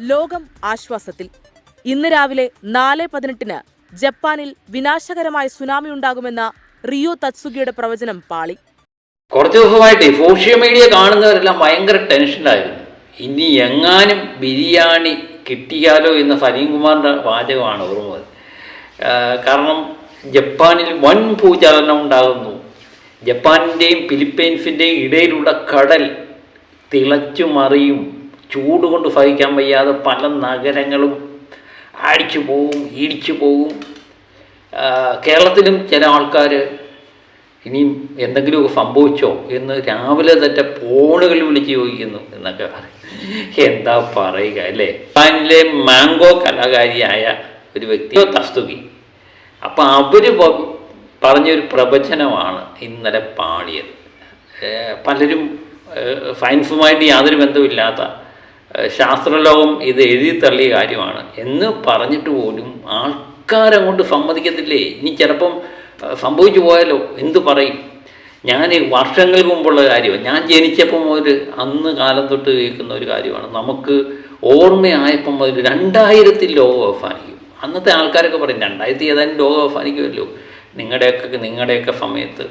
ലോകം ആശ്വാസത്തിൽ. ഇന്ന് രാവിലെ നാല് പതിനെട്ടിന് ജപ്പാനിൽ വിനാശകരമായ സുനാമി ഉണ്ടാകുമെന്ന റിയോ തത്സുഗിയുടെ പ്രവചനം പാളി. കുറച്ച് ദിവസമായിട്ട് സോഷ്യൽ മീഡിയ കാണുന്നവരെല്ലാം ഭയങ്കര ടെൻഷനായിരുന്നു ഇനി എങ്ങാനും ബിരിയാണി കിട്ടിയാലോ എന്ന സലീംകുമാറിന്റെ വാചകമാണ് ഓർമ്മ. കാരണം ജപ്പാനിൽ വൻ ഭൂചലനം ഉണ്ടാകുന്നു. ജപ്പാനിന്റെയും ഫിലിപ്പൈൻസിന്റെയും ഇടയിലുള്ള കടൽ തിളച്ചു മറിയും ചൂട് കൊണ്ട് സഹിക്കാൻ വയ്യാതെ പല നഗരങ്ങളും അടിച്ചു പോവും ഇടിച്ചു പോവും. കേരളത്തിലും ചില ആൾക്കാർ ഇനിയും എന്തെങ്കിലുമൊക്കെ സംഭവിച്ചോ എന്ന് രാവിലെ തന്നെ ഫോണുകളിൽ വിളിച്ച് ചോദിക്കുന്നു എന്നൊക്കെ പറയും. എന്താ പറയുക അല്ലേ? ജപ്പാനിലെ മാംഗോ കലാകാരിയായ ഒരു വ്യക്തി തസ്തുകി അപ്പം അവർ പറഞ്ഞൊരു പ്രവചനമാണ് ഇന്നലെ പാടിയത്. പലരും സയൻസുമായിട്ട് യാതൊരു ബന്ധമില്ലാത്ത ശാസ്ത്രലോകം ഇത് എഴുതി തള്ളിയ കാര്യമാണ്. എന്ന് പറഞ്ഞിട്ട് പോലും ആൾക്കാരങ്ങോട്ട് സമ്മതിക്കത്തില്ലേ? ഇനി ചിലപ്പം സംഭവിച്ചു പോയാലോ? എന്തു പറയും? ഞാൻ വർഷങ്ങൾ മുമ്പുള്ള കാര്യമാണ്. ഞാൻ ജനിച്ചപ്പം മുതൽ അന്ന് കാലം തൊട്ട് കേൾക്കുന്ന ഒരു കാര്യമാണ്. നമുക്ക് ഓർമ്മയായപ്പം മുതൽ രണ്ടായിരത്തിൽ ലോകം അവസാനിക്കും. അന്നത്തെ ആൾക്കാരൊക്കെ പറയും രണ്ടായിരത്തി ഏതായാലും ലോകം അവസാനിക്കുമല്ലോ. നിങ്ങളുടെയൊക്കെ നിങ്ങളുടെയൊക്കെ സമയത്ത്.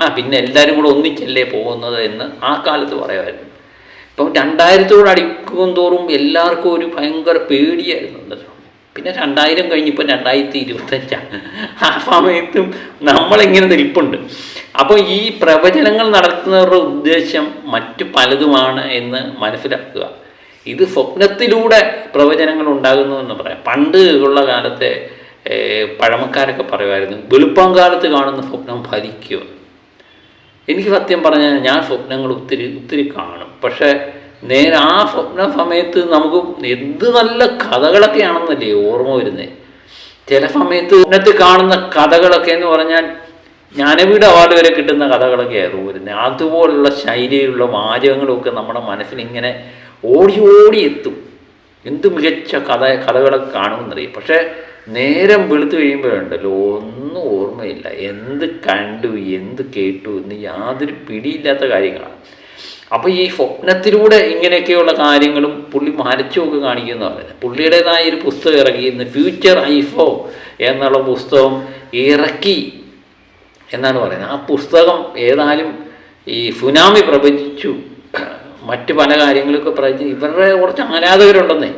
ആ പിന്നെ എല്ലാവരും കൂടെ ഒന്നിച്ചല്ലേ പോകുന്നത് എന്ന് ആ കാലത്ത് പറയുമായിരുന്നു. ഇപ്പം രണ്ടായിരത്തോട് അടിക്കും തോറും എല്ലാവർക്കും ഒരു ഭയങ്കര പേടിയായിരുന്നു പിന്നെ രണ്ടായിരം കഴിഞ്ഞിപ്പോൾ രണ്ടായിരത്തി ഇരുപത്തഞ്ചാണ് ആ സമയത്തും നമ്മളിങ്ങനെ നിൽപ്പുണ്ട്. അപ്പോൾ ഈ പ്രവചനങ്ങൾ നടത്തുന്നവരുടെ ഉദ്ദേശം മറ്റു പലതുമാണ് എന്ന് മനസ്സിലാക്കുക. ഇത് സ്വപ്നത്തിലൂടെ പ്രവചനങ്ങൾ ഉണ്ടാകുന്നു എന്ന് പറയാം. പണ്ട് ഉള്ള കാലത്തെ പഴമക്കാരൊക്കെ പറയുമായിരുന്നു വെളുപ്പം കാലത്ത് കാണുന്ന സ്വപ്നം ഫലിക്കുക എനിക്ക് സത്യം പറഞ്ഞാൽ ഞാൻ സ്വപ്നങ്ങൾ ഒത്തിരി ഒത്തിരി കാണും. പക്ഷേ നേരെ ആ സ്വപ്ന സമയത്ത് നമുക്ക് എന്ത് നല്ല കഥകളൊക്കെയാണെന്നല്ലേ ഓർമ്മ വരുന്നത് ചില സമയത്ത് സ്വപ്നത്തിൽ കാണുന്ന കഥകളൊക്കെ എന്ന് പറഞ്ഞാൽ ജ്ഞാനപീഠ അവാർഡ് വരെ കിട്ടുന്ന കഥകളൊക്കെ ആയിരുന്നു വരുന്നത് അതുപോലുള്ള ശൈലിയുള്ള വാചകങ്ങളൊക്കെ നമ്മുടെ മനസ്സിൽ ഇങ്ങനെ ഓടി ഓടി എത്തും. എന്ത് മികച്ച കഥ കഥകളൊക്കെ കാണുമെന്നറിയാം. പക്ഷേ നേരം വെളുത്തു കഴിയുമ്പോഴുണ്ടല്ലോ ഒന്നും ഓർമ്മയില്ല. എന്ത് കണ്ടു എന്ത് കേട്ടു എന്ന് യാതൊരു പിടിയില്ലാത്ത കാര്യങ്ങളാണ്. അപ്പോൾ ഈ സ്വപ്നത്തിലൂടെ ഇങ്ങനെയൊക്കെയുള്ള കാര്യങ്ങളും പുള്ളി മരച്ചുമൊക്കെ കാണിക്കുന്ന. പറയുന്നത് പുള്ളിയുടേതായ ഒരു പുസ്തകം ഇറക്കി ഇന്ന് ഫ്യൂച്ചർ ഐഫോ എന്നുള്ള പുസ്തകം ഇറക്കി എന്നാണ് പറയുന്നത്. ആ പുസ്തകം ഏതായാലും ഈ സുനാമി പ്രവചിച്ചു. മറ്റു പല കാര്യങ്ങളൊക്കെ പ്രവചിച്ചു. ഇവരുടെ കുറച്ച് ആരാധകരുണ്ടെന്നേ.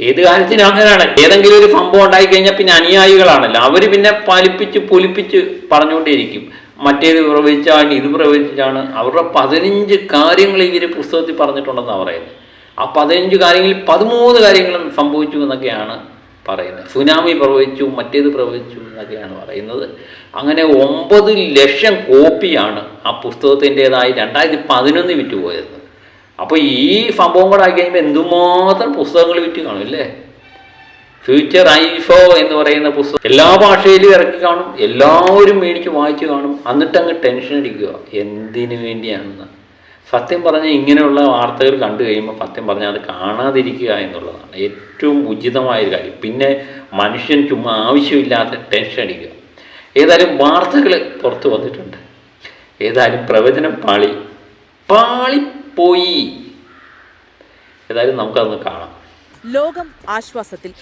ഏത് കാര്യത്തിനും അങ്ങനെയാണ്. ഏതെങ്കിലും ഒരു സംഭവം ഉണ്ടായിക്കഴിഞ്ഞാൽ പിന്നെ അനുയായികളാണല്ലോ. അവർ പിന്നെ പാലിപ്പിച്ച് പൊലിപ്പിച്ച് പറഞ്ഞുകൊണ്ടേയിരിക്കും. മറ്റേത് പ്രവചിച്ചാണ് ഇത് പ്രവചിച്ചാണ്. അവരുടെ പതിനഞ്ച് കാര്യങ്ങൾ ഇവർ പുസ്തകത്തിൽ പറഞ്ഞിട്ടുണ്ടെന്നാണ് പറയുന്നത്. ആ പതിനഞ്ച് കാര്യങ്ങളിൽ പതിമൂന്ന് കാര്യങ്ങളും സംഭവിച്ചു എന്നൊക്കെയാണ് പറയുന്നത്. സുനാമി പ്രവചിച്ചു മറ്റേത് പ്രവചിച്ചു എന്നൊക്കെയാണ് പറയുന്നത്. അങ്ങനെ ഒമ്പത് ലക്ഷം കോപ്പിയാണ് ആ പുസ്തകത്തിന്റേതായി രണ്ടായിരത്തി പതിനൊന്ന് വിറ്റുപോയത്. അപ്പോൾ ഈ സംഭവം കൂടെ ആയി കഴിയുമ്പോൾ എന്തുമാത്രം പുസ്തകങ്ങൾ വിറ്റ് കാണും അല്ലേ? ഫ്യൂച്ചർ ഐഫോ എന്ന് പറയുന്ന പുസ്തകം എല്ലാ ഭാഷയിലും ഇറക്കി കാണും എല്ലാവരും മേടിച്ച് വായിച്ചു കാണും. എന്നിട്ട് അങ്ങ് ടെൻഷൻ അടിക്കുക. എന്തിനു വേണ്ടിയാണെന്ന്. സത്യം പറഞ്ഞാൽ ഇങ്ങനെയുള്ള വാർത്തകൾ കണ്ടു കഴിയുമ്പോൾ സത്യം പറഞ്ഞാൽ അത് കാണാതിരിക്കുക എന്നുള്ളതാണ് ഏറ്റവും ഉചിതമായൊരു കാര്യം. പിന്നെ മനുഷ്യൻ ചുമ്മാ ആവശ്യമില്ലാത്ത ടെൻഷൻ അടിക്കുക. ഏതായാലും വാർത്തകൾ പുറത്തു വന്നിട്ടുണ്ട്. ഏതായാലും പ്രവചനം പാളി പാളിപ്പോയി. ഏതായാലും നമുക്കതൊന്ന് കാണാം. ലോകം ആശ്വാസത്തിൽ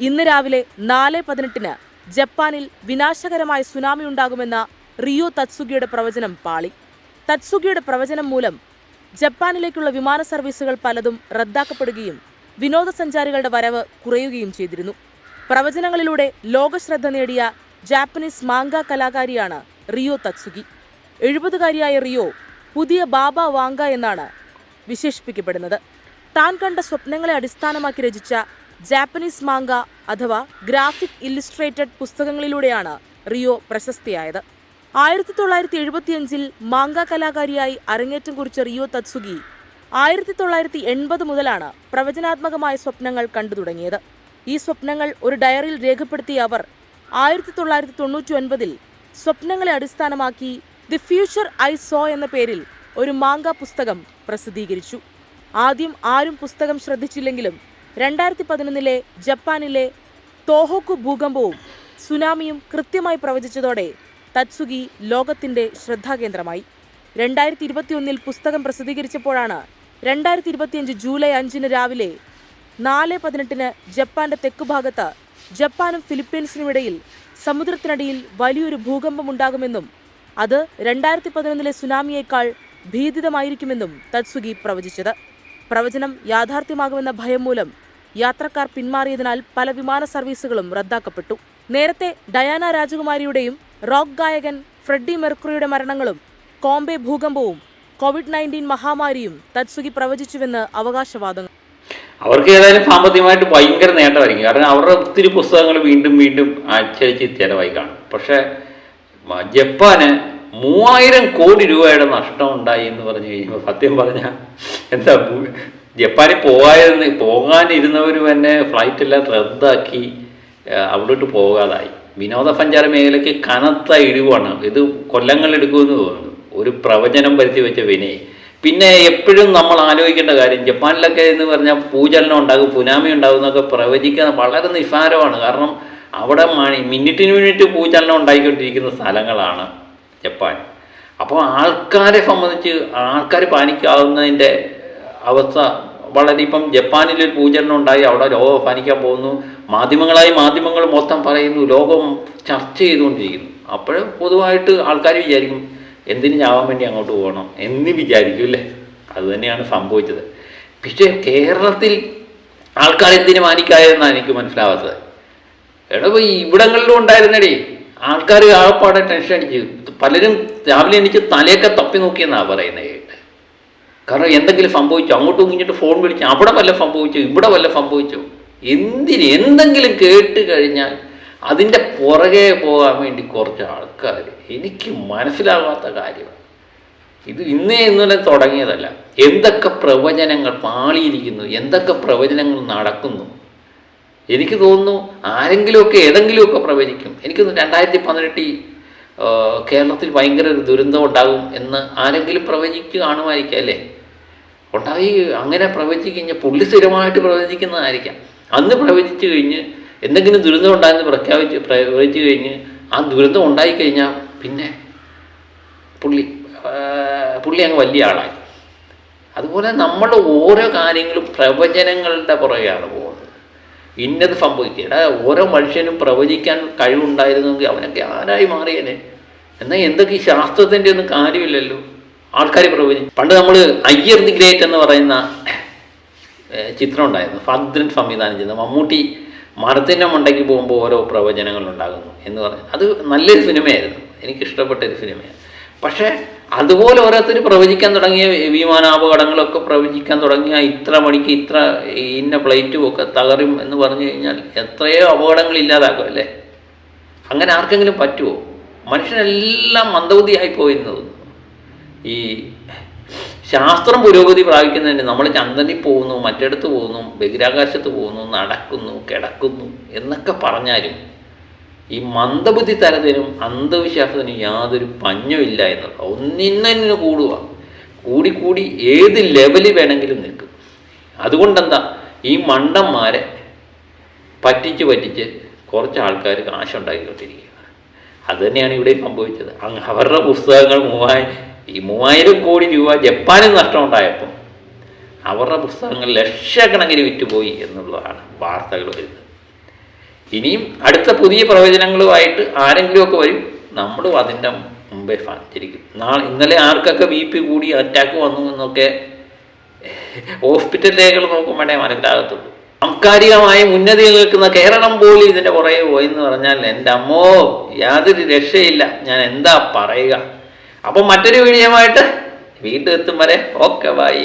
ഇന്ന് രാവിലെ നാല് പതിനെട്ടിന് ജപ്പാനിൽ വിനാശകരമായ സുനാമി ഉണ്ടാകുമെന്ന റിയോ തത്സുഗിയുടെ പ്രവചനം പാളി. തത്സുഗിയുടെ പ്രവചനം മൂലം ജപ്പാനിലേക്കുള്ള വിമാന സർവീസുകൾ പലതും റദ്ദാക്കപ്പെടുകയും വിനോദസഞ്ചാരികളുടെ വരവ് കുറയുകയും ചെയ്തിരുന്നു. പ്രവചനങ്ങളിലൂടെ ലോകശ്രദ്ധ നേടിയ ജാപ്പനീസ് മാങ്ക കലാകാരിയാണ് റിയോ തത്സുഗി. എഴുപതുകാരിയായ റിയോ പുതിയ ബാബ വാങ്ക എന്നാണ് വിശേഷിപ്പിക്കപ്പെടുന്നത്. താൻ കണ്ട സ്വപ്നങ്ങളെ അടിസ്ഥാനമാക്കി രചിച്ച ജാപ്പനീസ് മാങ്ക അഥവാ ഗ്രാഫിക് ഇല്ലുസ്ട്രേറ്റഡ് പുസ്തകങ്ങളിലൂടെയാണ് റിയോ പ്രശസ്തിയായത്. ആയിരത്തി തൊള്ളായിരത്തി എഴുപത്തിയഞ്ചിൽ മാങ്ക കലാകാരിയായി അരങ്ങേറ്റം കുറിച്ച റിയോ തത്സുഗി ആയിരത്തി തൊള്ളായിരത്തി എൺപത് മുതലാണ് പ്രവചനാത്മകമായ സ്വപ്നങ്ങൾ കണ്ടു തുടങ്ങിയത്. ഈ സ്വപ്നങ്ങൾ ഒരു ഡയറിയിൽ രേഖപ്പെടുത്തിയ അവർ ആയിരത്തി തൊള്ളായിരത്തി തൊണ്ണൂറ്റി ഒൻപതിൽ സ്വപ്നങ്ങളെ അടിസ്ഥാനമാക്കി ദി ഫ്യൂച്ചർ ഐ സോ എന്ന പേരിൽ ഒരു മാങ്ക പുസ്തകം പ്രസിദ്ധീകരിച്ചു. ആദ്യം ആരും പുസ്തകം ശ്രദ്ധിച്ചില്ലെങ്കിലും രണ്ടായിരത്തി പതിനൊന്നിലെ ജപ്പാനിലെ തോഹോക്കു ഭൂകമ്പവും സുനാമിയും കൃത്യമായി പ്രവചിച്ചതോടെ തത്സുഗി ലോകത്തിന്റെ ശ്രദ്ധാകേന്ദ്രമായി. രണ്ടായിരത്തി ഇരുപത്തിയൊന്നിൽ പുസ്തകം പ്രസിദ്ധീകരിച്ചപ്പോഴാണ് രണ്ടായിരത്തി ഇരുപത്തിയഞ്ച് ജൂലൈ അഞ്ചിന് രാവിലെ നാല് പതിനെട്ടിന് ജപ്പാന്റെ തെക്കുഭാഗത്ത് ജപ്പാനും ഫിലിപ്പീൻസിനും ഇടയിൽ സമുദ്രത്തിനടിയിൽ വലിയൊരു ഭൂകമ്പമുണ്ടാകുമെന്നും അത് രണ്ടായിരത്തി പതിനൊന്നിലെ സുനാമിയേക്കാൾ ഭീതിതമായിരിക്കുമെന്നും തത്സുഗി പ്രവചിച്ചത്. പ്രവചനം യാഥാർത്ഥ്യമാകുമെന്ന ഭയം മൂലം യാത്രക്കാർ പിന്മാറിയതിനാൽ പല വിമാന സർവീസുകളും റദ്ദാക്കപ്പെട്ടു. നേരത്തെ ഡയാന രാജകുമാരിയുടെയും റോക്ക് ഗായകൻ ഫ്രെഡി മെർക്കുറിയുടെ മരണങ്ങളും കോംബെ ഭൂകമ്പവും കോവിഡ് നയന്റീൻ മഹാമാരിയും തത്സുഗി പ്രവചിച്ചുവെന്ന് അവകാശവാദങ്ങൾ. അവർക്ക് ഏതായാലും സാമ്പത്തികമായിട്ട് ഭയങ്കര നേട്ടമായിരിക്കും. കാരണം അവരുടെ ഒത്തിരി പുസ്തകങ്ങൾ വീണ്ടും വീണ്ടും അച്ചടിച്ച് ചിലവായി കാണും. പക്ഷേ ജപ്പാന് മൂവായിരം കോടി രൂപയുടെ നഷ്ടം ഉണ്ടായി എന്ന് പറഞ്ഞു കഴിയുമ്പോൾ സത്യം പറഞ്ഞാൽ എന്താ ജപ്പാനിൽ പോകാതിരുന്ന് പോകാനിരുന്നവർ തന്നെ ഫ്ലൈറ്റ് എല്ലാം റദ്ദാക്കി അവിടോട്ട് പോകാതായി. വിനോദസഞ്ചാര മേഖലയ്ക്ക് കനത്ത ഇടിവാണ്. ഇത് കൊല്ലങ്ങളെടുക്കുമെന്ന് തോന്നുന്നു. ഒരു പ്രവചനം വരുത്തി വെച്ച വിനയ്. പിന്നെ എപ്പോഴും നമ്മൾ ആലോചിക്കേണ്ട കാര്യം ജപ്പാനിലൊക്കെ എന്ന് പറഞ്ഞാൽ പൂജലനം ഉണ്ടാകും സുനാമി ഉണ്ടാകും എന്നൊക്കെ പ്രവചിക്കാൻ വളരെ നിസ്സാരമാണ്. കാരണം അവിടെ മണി മിനിറ്റിന് മിനിറ്റ് ഭൂചലനം ഉണ്ടായിക്കൊണ്ടിരിക്കുന്ന സ്ഥലങ്ങളാണ് ജപ്പാൻ. അപ്പോൾ ആൾക്കാരെ സംബന്ധിച്ച് ആൾക്കാർ പാനിക്കാവുന്നതിന്റെ അവസ്ഥ. വളരെ ഇപ്പം ജപ്പാനിൽ ഒരു ഭൂചലനം ഉണ്ടായി. അവിടെ ലോകം അവസാനിക്കാൻ പോകുന്നു. മാധ്യമങ്ങളായി മാധ്യമങ്ങൾ മൊത്തം പറയുന്നു. ലോകം ചർച്ച ചെയ്തുകൊണ്ടിരിക്കുന്നു. അപ്പോൾ പൊതുവായിട്ട് ആൾക്കാർ വിചാരിക്കും എന്തിന് ചാവാൻ വേണ്ടി അങ്ങോട്ട് പോകണം എന്ന് വിചാരിക്കും അല്ലേ? അത് തന്നെയാണ് സംഭവിച്ചത്. പക്ഷേ കേരളത്തിൽ ആൾക്കാർ എന്തിനു മാനിക്കായെന്നാണ് എനിക്ക് മനസ്സിലാവാത്തത്. എടാ പോയി ഇവിടങ്ങളിലും ഉണ്ടായിരുന്നടി. ആൾക്കാർ ആകപ്പാടെ ടെൻഷൻ അടിച്ച്. പലരും രാവിലെ എനിക്ക് തലയൊക്കെ തപ്പി നോക്കിയെന്നാണ് പറയുന്നത് കാരണം എന്തെങ്കിലും സംഭവിച്ചു? അങ്ങോട്ടും ഇങ്ങോട്ട് ഫോൺ വിളിച്ചു അവിടെ വല്ല സംഭവിച്ചു? ഇവിടെ വല്ല സംഭവിച്ചു? എന്തിന്? എന്തെങ്കിലും കേട്ട് കഴിഞ്ഞാൽ അതിന്റെ പുറകെ പോകാൻ വേണ്ടി കുറച്ച് ആൾക്കാർ. എനിക്ക് മനസ്സിലാകാത്ത കാര്യമാണ് ഇത് ഇന്നേ ഇന്നലെ തുടങ്ങിയതല്ല. എന്തൊക്കെ പ്രവചനങ്ങൾ പാളിയിരിക്കുന്നു? എന്തൊക്കെ പ്രവചനങ്ങൾ നടക്കുന്നു? എനിക്ക് തോന്നുന്നു ആരെങ്കിലുമൊക്കെ ഏതെങ്കിലുമൊക്കെ പ്രവചിക്കും. എനിക്ക് രണ്ടായിരത്തി പതിനെട്ടിൽ കേരളത്തിൽ ഭയങ്കര ഒരു ദുരന്തം ഉണ്ടാകും എന്ന് ആരെങ്കിലും പ്രവചിച്ച് കാണുമായിരിക്കാം അല്ലേ? ഉണ്ടായി അങ്ങനെ പ്രവചിച്ച് കഴിഞ്ഞാൽ പുള്ളി സ്ഥിരമായിട്ട് പ്രവചിക്കുന്നതായിരിക്കാം. അന്ന് പ്രവചിച്ചു കഴിഞ്ഞ് എന്തെങ്കിലും ദുരന്തം ഉണ്ടായെന്ന് പ്രഖ്യാപിച്ച് പ്രവചിച്ചു കഴിഞ്ഞ് ആ ദുരന്തം ഉണ്ടായിക്കഴിഞ്ഞാൽ പിന്നെ പുള്ളി പുള്ളി അങ്ങ് വലിയ ആളായി. അതുപോലെ നമ്മൾ ഓരോ കാര്യങ്ങളും പ്രവചനങ്ങളുടെ പുറകെയാണ് പോകുന്നത്. ഇന്നത് സംഭവിക്കുക. എടാ ഓരോ മനുഷ്യനും പ്രവചിക്കാൻ കഴിവുണ്ടായിരുന്നെങ്കിൽ അവനൊക്കെ ആരായി മാറിയേനെ? എന്നാൽ എന്തൊക്കെ ഈ ശാസ്ത്രത്തിന്റെ ഒന്നും കാര്യമില്ലല്ലോ. ആൾക്കാർ പ്രവചിച്ചു പണ്ട് നമ്മൾ അയ്യർ ദി ഗ്രേറ്റ് എന്ന് പറയുന്ന ചിത്രം ഉണ്ടായിരുന്നു. ഫാദ്രൻ സംവിധാനം ചെയ്ത മമ്മൂട്ടി മരത്തിന്റെ മണ്ടയ്ക്ക് പോകുമ്പോൾ ഓരോ പ്രവചനങ്ങൾ ഉണ്ടാകുന്നു എന്ന് പറഞ്ഞു അത് നല്ലൊരു സിനിമയായിരുന്നു. എനിക്കിഷ്ടപ്പെട്ട ഒരു സിനിമയാണ്. പക്ഷേ അതുപോലെ ഓരോരുത്തർ പ്രവചിക്കാൻ തുടങ്ങിയ വിമാനാപകടങ്ങളൊക്കെ പ്രവചിക്കാൻ തുടങ്ങിയ ഇത്ര മണിക്ക് ഇത്ര ഇന്ന പ്ലേറ്റും ഒക്കെ തകറും എന്ന് പറഞ്ഞു കഴിഞ്ഞാൽ എത്രയോ അപകടങ്ങൾ ഇല്ലാതാക്കും അല്ലേ? അങ്ങനെ ആർക്കെങ്കിലും പറ്റുമോ മനുഷ്യനെല്ലാം മന്ദബുദ്ധിയായി പോയിരുന്നത്. ഈ ശാസ്ത്രം പുരോഗതി പ്രാപിക്കുന്നതിന് നമ്മൾ ചന്ദ്രനിൽ പോകുന്നു മറ്റിടത്ത് പോകുന്നു ബഹിരാകാശത്ത് പോകുന്നു നടക്കുന്നു കിടക്കുന്നു എന്നൊക്കെ പറഞ്ഞാലും ഈ മന്ദബുദ്ധി തരത്തിനും അന്ധവിശ്വാസത്തിനും യാതൊരു പഞ്ഞമില്ല എന്നുള്ള ഒന്നിന്നു കൂടുക. കൂടി കൂടി ഏത് ലെവലിൽ വേണമെങ്കിലും നിൽക്കും. അതുകൊണ്ടെന്താ? ഈ മണ്ടന്മാരെ പറ്റിച്ച് പറ്റിച്ച് കുറച്ച് ആൾക്കാർ കാശുണ്ടാക്കിക്കൊണ്ടിരിക്കുക അത് തന്നെയാണ് ഇവിടെ സംഭവിച്ചത്. അവരുടെ പുസ്തകങ്ങൾ മൂവായിരം ഈ മൂവായിരം കോടി രൂപ ജപ്പാനിൽ നഷ്ടമുണ്ടായപ്പോൾ അവരുടെ പുസ്തകങ്ങൾ ലക്ഷക്കണക്കിന് വിറ്റുപോയി എന്നുള്ളതാണ് വാർത്തകൾ വരുന്നത്. ഇനിയും അടുത്ത പുതിയ പ്രവചനങ്ങളുമായിട്ട് ആരെങ്കിലുമൊക്കെ വരും നമ്മളും അതിന്റെ മുമ്പേ സാധിച്ചിരിക്കും നാളെ ഇന്നലെ ആർക്കൊക്കെ ബി പി കൂടി അറ്റാക്ക് വന്നു എന്നൊക്കെ ഹോസ്പിറ്റൽ രേഖകൾ നോക്കുമ്പോഴേ മനസ്സിലാകത്തുള്ളൂ. സാംസ്കാരികമായി ഉന്നതിയിൽ നിൽക്കുന്ന കേരളം പോലും ഇതിന്റെ പുറകെ പോയി എന്ന് പറഞ്ഞാൽ എന്റെ അമ്മോ യാതൊരു രക്ഷയില്ല. ഞാൻ എന്താ പറയുക? അപ്പം മറ്റൊരു വീഡിയോയുമായിട്ട് വീട്ടിൽ എത്തും വരെ. Okay bye